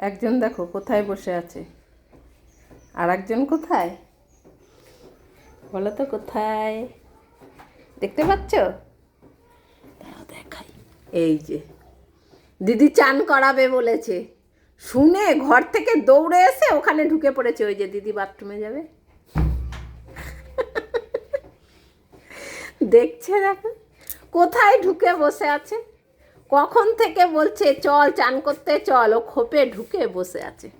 একজন দেখো কোথায় বসে আছে? আর একজন কোথায়? বলো তো কোথায়? দেখতে পাচ্ছ? দেখাই। এই যে। দিদি চান করাবে বলেছে। শুনে ঘর থেকে দৌড়ে এসে ওখানে ঢুকে পড়েছে। ওই যে দিদি বাথরুমে যাবে। দেখছে দেখো। কোথায় ঢুকে বসে আছে? কখন থেকে বলছে চল চান করতে চল। ও খোপে ঢুকে বসে আছে।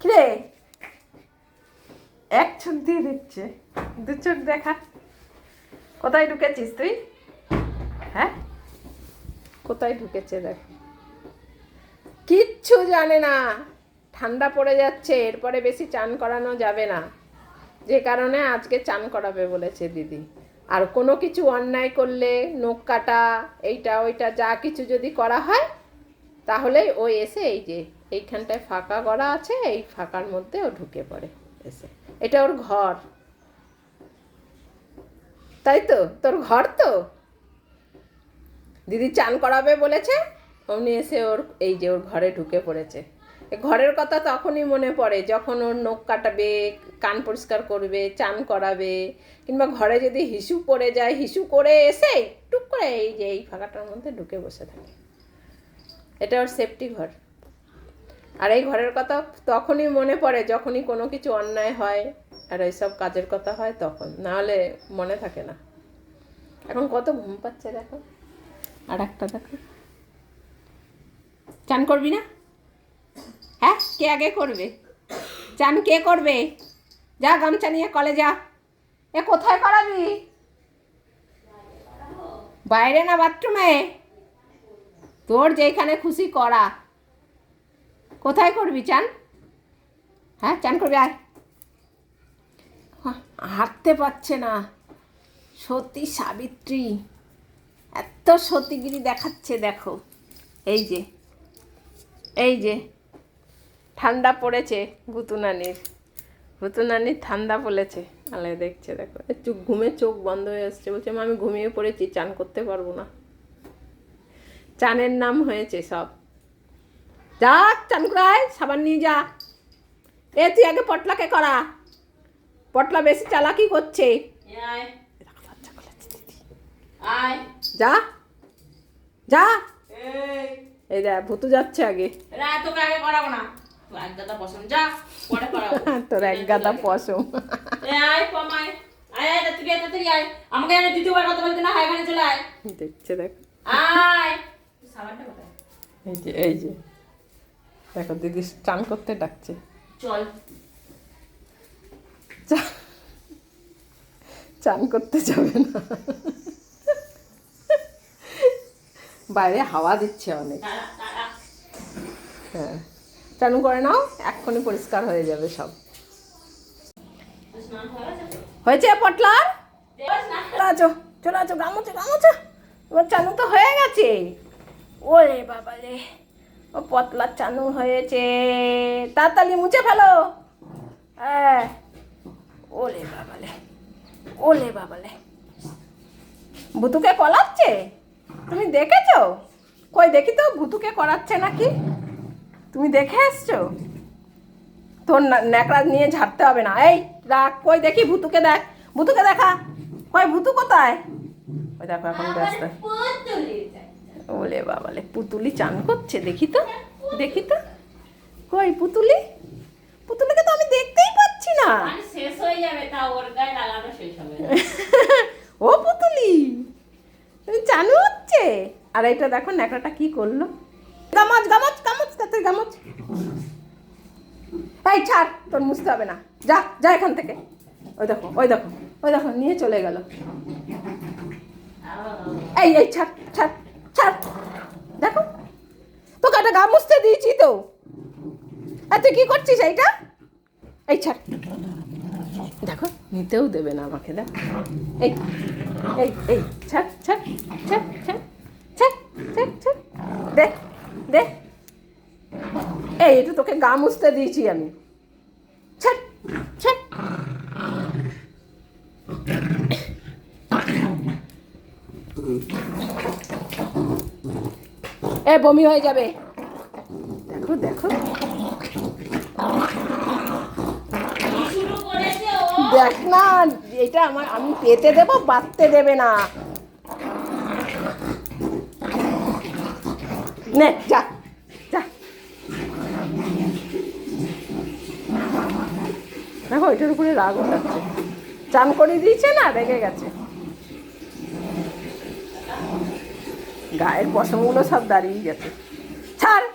কিরে? এক চোখ দিয়ে দেখছে দু চোখ দেখা। কোথায় ঢুকেছিস তুই? হ্যাঁ? কোথায় ঢুকেছে দেখ। কিচ্ছু জানে না। ঠান্ডা পড়ে যাচ্ছে এরপরে বেশি চান করানো যাবে না। যে কারণে আজকে চান করাবে বলেছে দিদি। আর কোনো কিছু অন্যায় করলে নখ কাটা, এইটা, ওইটা, যা কিছু যদি করা হয়, তাহলে ও এসে এই যে এইখানটায় ফাঁকা করা আছে, এই ফাঁকার মধ্যে ও ঢুকে পড়ে এসে। এটা ওর ঘর। তাই তো? তোর ঘর তো? দিদি চান করাবে বলেছে, অমনি এসে ওর, এই যে ওর ঘরে ঢুকে পড়েছে। ঘরের কথা তখনই মনে পড়ে যখন ওর নখ কাটাবে, কান পরিষ্কার করবে, চান করাবে, কিংবা ঘরে যদি হিসু পড়ে যায়, হিসু করে এসে টুক করে এই যে এই ফাঁকাটার মধ্যে ঢুকে বসে থাকে। এটা ওর সেফটি ঘর। আর এই ঘরের কথা তখনই মনে পড়ে যখনই কোনো কিছু অন্যায় হয় আর এইসব কাজের কথা হয় তখন। নাহলে মনে থাকে না। এখন কত ঘুম পাচ্ছে দেখো। আর একটা দেখো। চান করবি না? হ্যাঁ? কে আগে করবে? চান কে করবে? যা গামছা নিয়ে কলে যা এ কোথায় করাবি? বাইরে না বাথরুমে? তোর যেখানে খুশি করা। কোথায় করবি, চান? হ্যাঁ চান করবি, আয়। হাঁটতে পারছে না। সতী সাবিত্রী। এত সতীগিরি দেখাচ্ছে, দেখো। এই যে এই যে। ঠান্ডা পড়েছে ভুতুনানির ভুতুনানির ঠান্ডা পড়েছে। আলে দেখছে দেখো। চোখ ঘুমে চোখ বন্ধ হয়ে আসছে। বলছে "মা, আমি ঘুমিয়ে পড়েছি চান করতে পারব না। চানের নাম হয়েছে সব। যা চান করায় সাবান নিয়ে যা। এ তুই আগে পটলাকে করা। পটলা বেশি চালাকি করছে। যা। যা। এই। দেখ ভুতু যাচ্ছে আগে। তোকে আগে করাবো না। এক গাদা যা পরে তোর এক গাদা পশম। আয় কমায় আয়। আয় তুই আয় তুই আয়। আমাকে দ্বিতীয়বার কথা বলতে না হাই চলে আয়। দেখছে দেখ। আয়। সাবানটা কোথায়? এই যে এই যে। দেখো দিদি চান করতে ডাকছে। চল। চান করতে যাবে না। বাইরে হাওয়া দিচ্ছে অনেক। হ্যাঁ। চানু করে নাও, এক্ষুনি পরিষ্কার হয়ে যাবে সব। হয়ে? হয়েছে পটলার? আছো, চলে আছো, গামোচো গামোচো। এবার চানু তো হয়ে গেছে। ওরে বাবা রে, ও পতলার চানু হয়েছে। তাড়াতাড়ি মুছে ফেলো। হ্যাঁ। ওলে বাবালে ওলে বাবালে ভুতুকে কলাচ্ছে? তুমি দেখেছ? কই, দেখি তো, ভুতুকে করাচ্ছে নাকি? তুমি দেখে এসছো? তোর ন্যাকড়া নিয়ে ঝাড়তে হবে না। এই রাখ। কই দেখি ভুতুকে দেখ। ভুতুকে দেখা। কই ভুতু কোথায়? ওই দেখো এখন ব্যস্ত। ওলে বাবালে পুতুলি চান করছে দেখি তো। দেখি তো। কই পুতুলি? পুতুলিকে তো আমি দেখতেই পাচ্ছি না। শেষ হয়ে যাবে তা ওর গায়ে লাগানো শেষ হবে ও পুতুলি। তুমি চানু হচ্ছে? আর এটা দেখো ন্যাকড়াটা কি করল? এই ছাড়, তোর মুছতে হবে না। যা যা এখান থেকে। ওই দেখো ওই দেখো ওই দেখো, নিয়ে চলে গেল। এই এই, ছাড় ছাড় ছাড়। দেখো, তোকে একটা গা মুছতে দিয়েছি তো। আর তুই কি করছিস এইটা? এই, ছাড়। দেখো, নিতেও দেবে না আমাকে, দেখ। এই এই এই, ছাড় ছাড় ছাড় ছাড় ছাড় দে দে এই এটা তোকে গা মুছতে দিয়েছি আমি। এ, বমি হয়ে যাবে। দেখো দেখো। দেখ না, এটা আমার, আমি পেতে দেবো, বাঁধতে দেবে না। নে, যা। দেখো, এটার উপরে রাগ উঠাচ্ছে চান করে দিয়েছে না, রেগে গেছে। গায়ের পশমগুলো সব দাঁড়িয়ে গেছে। ছাড়!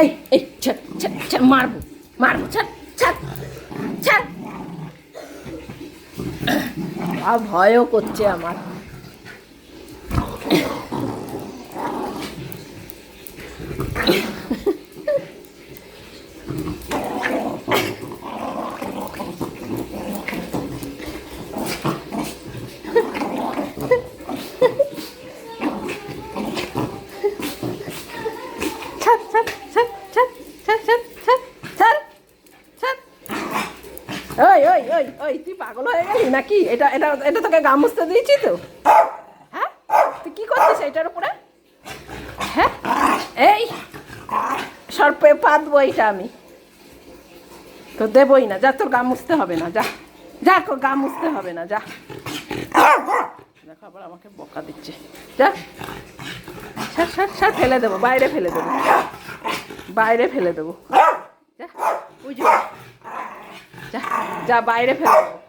এই এই, ছাড় ছাড় ছাড়, মারবো মারবো, ছাড় ছাড় ছাড়। আর ভয়ও করছে আমার। নাকি এটা এটা এটা তোকে গা দিয়েছি তো? হ্যাঁ? তুই কি করছিস এটার উপরে? হ্যাঁ? এই! সর্পে পাতবো এইটা আমি। তো দেবই না। যা, তোর গা মুছতে হবে না। যা। যা, তোর গা মুছতে হবে না। যা। দেখো, আবার আমাকে বকা দিচ্ছে। যা। স্যার স্যার স্যার ফেলে দেবো। বাইরে ফেলে দেবো। বাইরে ফেলে দেবো। যা। বুঝো যা। যা, বাইরে ফেলে দেবো।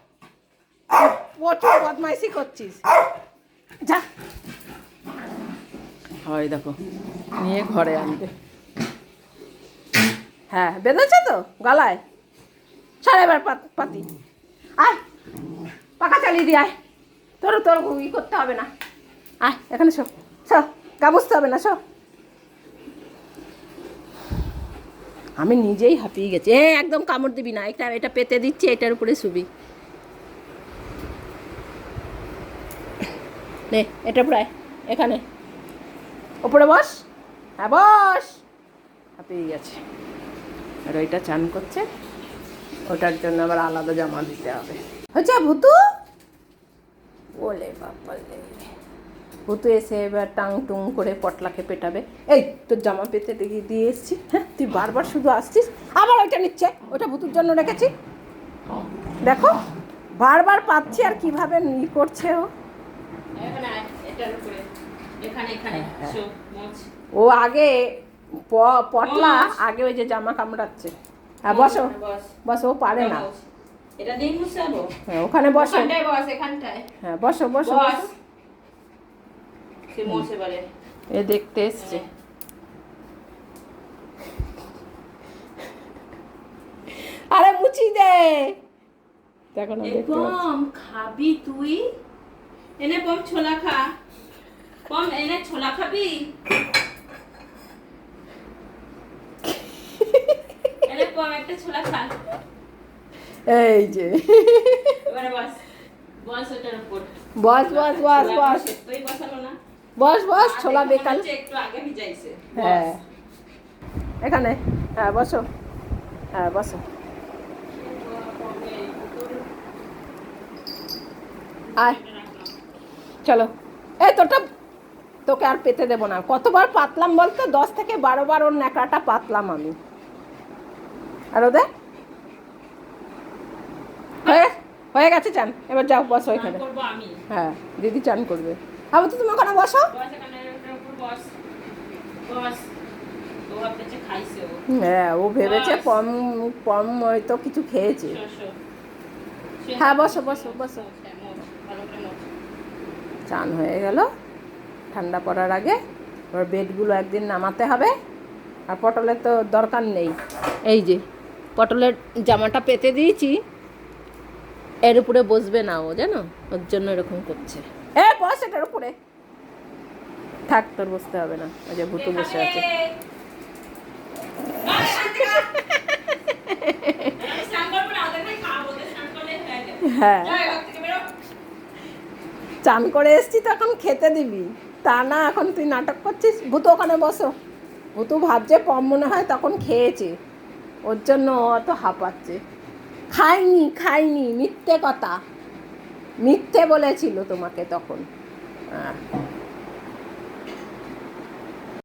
প্রচুর বদমাইশি করছিস? যা। হয় দেখো নিয়ে ঘরে আনবে। হ্যাঁ বেঁধেছে তো গলায়। সাড়ে এবার পাত- আয় পাকা চালিয়ে দি আয়। তোর তোর ই করতে হবে না। আয় এখানে শো শো গা বুঝতে হবে না শো। আমি নিজেই হাঁপিয়ে গেছি। এ একদম কামড় দিবি না। এটা এটা পেতে দিচ্ছি এটার উপরে শুবি। নে, এটা প্রায় এখানে। ওপরে বস। হ্যাঁ বস। হাঁপিয়ে গেছে আর ওইটা চান করছে। ওটার জন্য আবার আলাদা জামা দিতে হবে। হচ্ছে ভুতু? ওলে বাপালে। ভুতু এসে এবার টাং টুং করে পটলাকে পেটাবে। এই, তোর জামা পেতে দিয়ে দিয়ে এসছি। হ্যাঁ তুই বারবার শুধু আসছিস। আবার ওইটা নিচ্ছে। ওটা ভুতুর জন্য রেখেছি। দেখো, বারবার পাচ্ছি আর কীভাবে ই করছে ও। ও আগে পটলা আগে ওই যে জামা কামড়াচ্ছে হ্যাঁ বসো। বসো। ও পারে না। এটা দিয়ে মুছাবো? হ্যাঁ ওখানে বসো। বস এখানটায়। হ্যাঁ বসো বসো বস। সে মোছ এ দেখতে এসছে। আরে মুচি দে। দেখো না দেখতে। খাবি তুই। এনে পম ছোলা খা। পম এনে ছোলা খাবি? এনে পম একটা ছোলা খা। এই যে। বস। বস ওটার উপর। বস বস বস ছোলা বস বসে, তুই বসালো না। বস বস ছোলা বেকাল। একটু আগে ভিজাইছে। হ্যাঁ। এখানে। হ্যাঁ বসো। হ্যাঁ বসো। আয়। চলো। এই তোটা তোকে আর পেতে দেবো না। কতবার পাতলাম বলতো? দশ থেকে বারো বার ওর ন্যাকড়াটা পাতলাম আমি। আর ওদের? হয়ে গেছে চান? এবার যাও বসো এখানে আমি। হ্যাঁ দিদি চান করবে। আবার তো তুমি ওখানে বসো। হ্যাঁ ও ভেবেছে। কম কম হয়তো কিছু খেয়েছে। হ্যাঁ বসো বসো বসো হ্যাঁ, মোচ, ভালো করে মোচ। চান হয়ে গেল। ঠান্ডা পড়ার আগে এবার বেডগুলো একদিন নামাতে হবে। আর পটলের তো দরকার নেই। এই যে পটলের জামাটা পেতে দিয়েছি। এর উপরে বসবে না ও জানো? ওর জন্য এরকম করছে। এ বস এটার উপরে। থাক তোর বসতে হবে না। ওই যে ভুতু বসে আছে। আরে, চান করে এসছি তো এখন খেতে দিবি। তা না, এখন তুই নাটক করছিস? ভূত ওখানে বসো। ভূতু ভাবছে কম মনে হয় তখন খেয়েছে। ওর জন্য অত হাঁপাচ্ছে। খাইনি খাইনি, মিথ্যে কথা। মিথ্যে বলেছিল তোমাকে তখন। হ্যাঁ